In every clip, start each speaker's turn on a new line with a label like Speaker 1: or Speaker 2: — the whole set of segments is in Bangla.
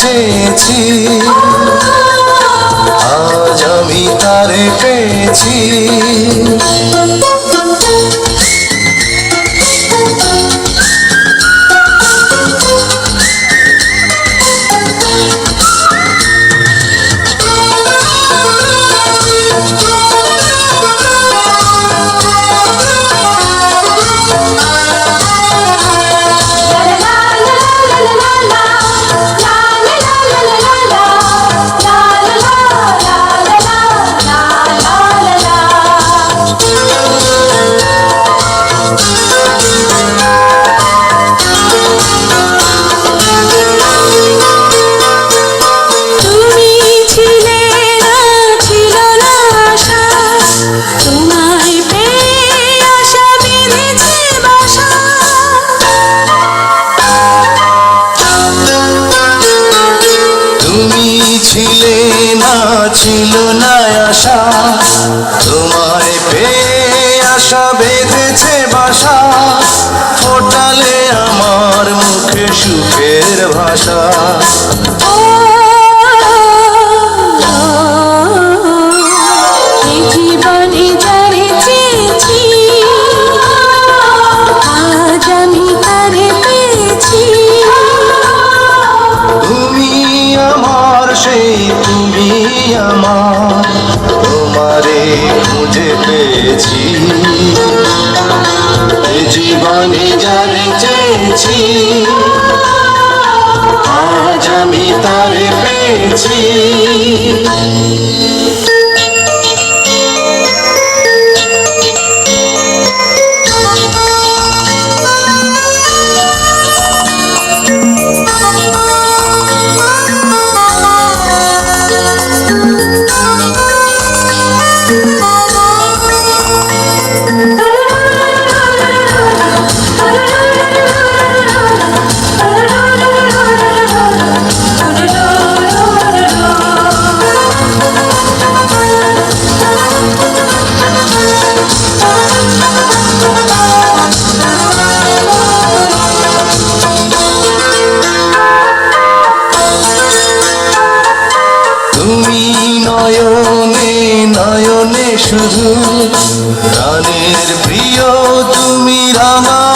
Speaker 1: চেয়েছি আজ আমি তারে পেয়েছি। ছিলে না ছিল না আশা তোমায় পেয়ে আশা বেঁধেছে বাসা।
Speaker 2: ফোটালে আমার মুখে সুখের ভাষা। আমার। তোমারে খুঁজে পেয়েছি। জীবনে জানে চেয়েছি আজ আমি তারে পেয়েছি। নয়নে শুধু। প্রাণের প্রিয় তুমি রাঙা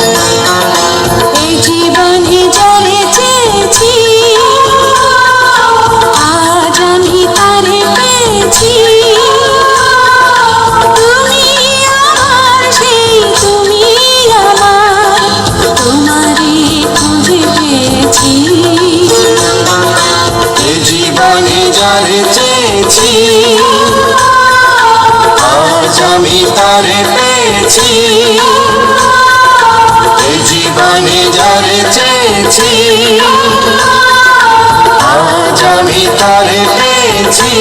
Speaker 1: চেয়েছি আজ আমি তারে পেয়েছি।
Speaker 2: জীবনে যারে চেয়েছি। আজ আমি তারে পেয়েছি।